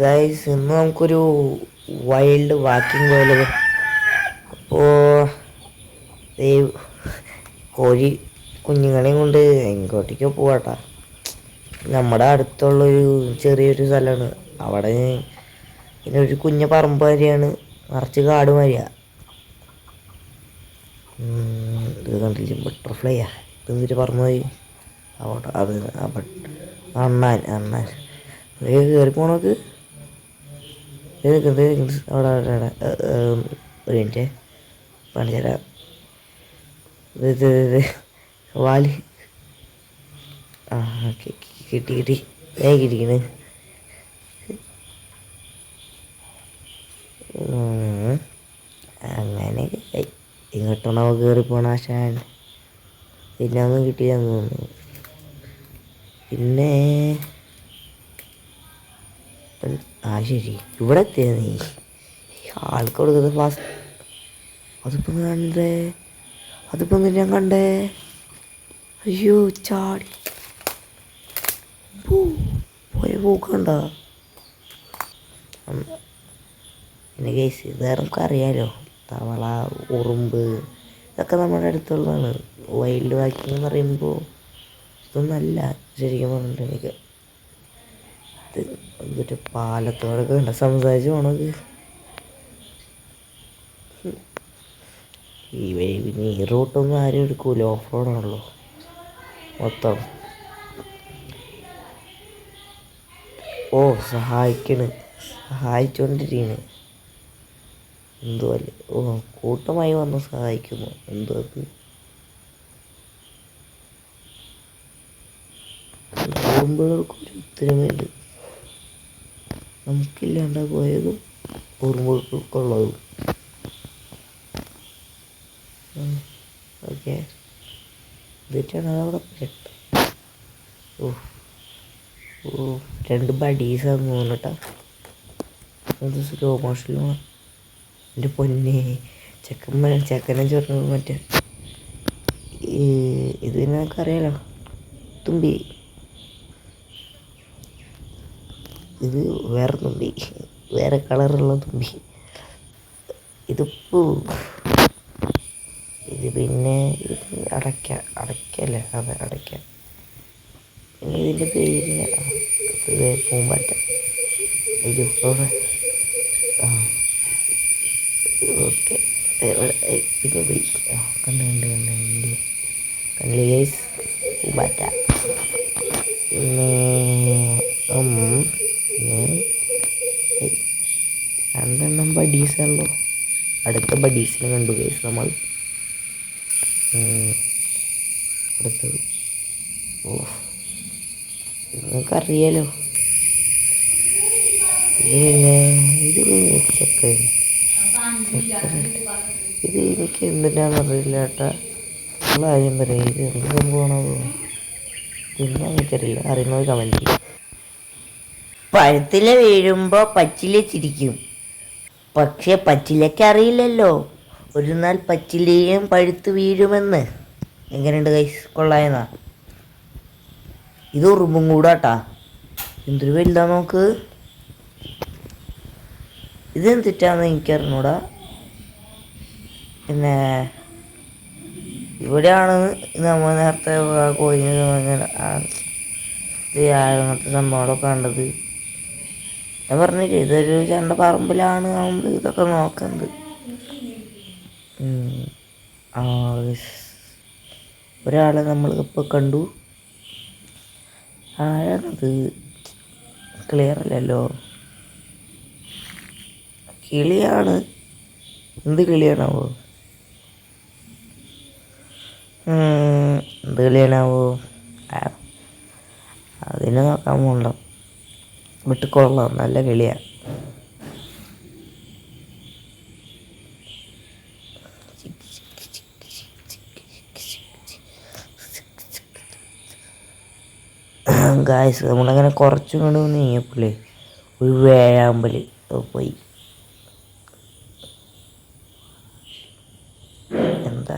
Guys ഇന്ന് നമുക്കൊരു wild walking പോലെ അപ്പോൾ കോഴി കുഞ്ഞുങ്ങളെയും കൊണ്ട് എങ്ങോട്ടേക്കോ പോവാട്ടാ. നമ്മുടെ അടുത്തുള്ളൊരു ചെറിയൊരു സ്ഥലമാണ്. അവിടെ പിന്നെ ഒരു കുഞ്ഞ പറമ്പ് വരെയാണ് നിറച്ച് കാട് വരിക ഇത് കണ്ടില്ല? ബട്ടർഫ്ലൈയാ ഇതൊരു പറമ്പ് പോയി അവിടെ അത് അണ്ണാൻ അണ്ണാൻ. കയറി പോണോക്ക് ദേ നിൽക്ക്. അവിടെ അവിടെ ഒരു മിനിറ്റ്. കാണിച്ചു തരാം. ഇത് ആ കിട്ടി കിട്ടി. ഞാൻ കിട്ടിക്കണ്. അങ്ങനെ. ഇങ്ങോട്ടാണോ കയറി പോണ ആശാൻ പിന്നെ ഒന്നും കിട്ടിയെന്ന് തോന്നുന്നു. പിന്നെ ആ ശരി. ഇവിടെ എത്തിയ നീ. ആൾക്ക് കൊടുക്കുന്ന ഫാസ്റ്റ് അതിപ്പം കണ്ടേ? അതിപ്പം ഞാൻ കണ്ടേ? അയ്യോ ചാടി. പോയ പോക്കണ്ട പിന്നെ കേസ് ഇത് നമുക്ക് അറിയാലോ തവള ഉറുമ്പ് ഇതൊക്കെ നമ്മുടെ അടുത്തുള്ളതാണ്. വൈൽഡ് വാക്കിംഗ് എന്ന് പറയുമ്പോൾ ഇതൊന്നല്ല ശരിക്കും പറഞ്ഞിട്ടുണ്ടെങ്കിൽ. ഇത് പാലത്തോടൊക്കെ കണ്ട സംസാരിച്ച് പോണത്. ഈ വഴി പിന്നെ ഈ റൂട്ടൊന്നും ആരും എടുക്കൂല. ഓഫ് റോഡാണല്ലോ മൊത്തം. ഓ സഹായിക്കണ്. സഹായിച്ചുകൊണ്ടിരിക്കണ് എന്തോ ഓ കൂട്ടമായി വന്ന് സഹായിക്കുന്നു. എന്തോ അത്? ഉറുമ്പുകൾക്കൊരു ഉത്തരമേണ്ട് നമുക്കില്ലാണ്ട് പോയതും? ഓർമ്മകൾക്കുള്ളതും ഓക്കെ. എന്നിട്ടാണ് അതവിടെ പെട്ട് ഓ ഓ രണ്ട് ബഡീസാന്ന് തോന്നട്ടാ. അത് സ്ലോ മോഷനിലും എന്റെ പൊന്നെ ചെക്കൻ ചെക്കനെ ചേർന്നത് മറ്റേ ഈ ഇത് അറിയാലോ തുമ്പി. ഇത് വേറെ തുമ്പി വേറെ കളറുള്ള തുമ്പി. ഇത് പൂ ഇത് പിന്നെ ഇത് അടയ്ക്ക അടയ്ക്കല്ലേ അതെ അടയ്ക്ക. പിന്നെ ഇതിന്റെ പേരിന് പൂമ്പാറ്റ. അയ്യോ ആ ഓക്കെ. പിന്നെ പോയി കണ്ട് കണ്ട് കണ്ട് കണ്ട്. കണ്ടില്ലേ ഗൈസ് പൂമ്പാറ്റ. പിന്നെ രണ്ടെണ്ണം ബഡീസല്ലോ അടുത്ത ബഡീസിനെ കണ്ടു കേസ് നമ്മൾ. അടുത്ത അടുത്തത്. ഓ. നിങ്ങൾക്കറിയാലോ. ഇത് പിന്നെ ഇത് എനിക്ക് എന്തിനാന്ന് അറിയില്ല ഏട്ടാ ഉള്ള കാര്യം പറയാം. ഇത് എന്ത് സംഭവമാണോ പിന്നെ എനിക്കറിയില്ല. അറിയുന്നത് കമന്റ് ചെയ്യും. പഴത്തില വീഴുമ്പോൾ പച്ചില ചിരിക്കും. പക്ഷെ പച്ചിലയ്ക്ക് അറിയില്ലല്ലോ ഒരു നാൾ പച്ചിലയും പഴുത്ത് വീഴുമെന്ന്. എങ്ങനെയുണ്ട് കൈസ് കൊള്ളായെന്നാ? ഇത് ഉറുമ്പും കൂടാട്ടാ. എന്തൊരു വലുതാ നോക്ക്. ഇതെന്തിട്ടാന്ന് എനിക്കറിഞ്ഞൂടാ. പിന്നെ ഇവിടെയാണ് നമ്മൾ നേരത്തെ കോഴിന് അങ്ങനത്തെ സംഭവങ്ങളൊക്കെ കണ്ടത്. ഞാൻ പറഞ്ഞില്ലേ ഇതൊരു ചണ്ട പറമ്പിലാണ് നമ്മൾ ഇതൊക്കെ നോക്കുന്നത്. ഒരാളെ നമ്മൾ ഇപ്പോൾ കണ്ടു. ആരാണത്? ക്ലിയർ അല്ലല്ലോ. കിളിയാണ്. എന്ത് കിളിയാണാവോ? എന്ത് കിളിയാണാവോ? അതിനെ നോക്കാൻ പോകണ്ട വെട്ടിക്കുളമാണ് നല്ല കിളിയാണ് ഗായസ് നമ്മളങ്ങനെ കുറച്ചും കൊണ്ട് ഒന്ന് കഴിഞ്ഞപ്പോഴേ ഒരു വേഴാമ്പൽ പോയി. എന്താ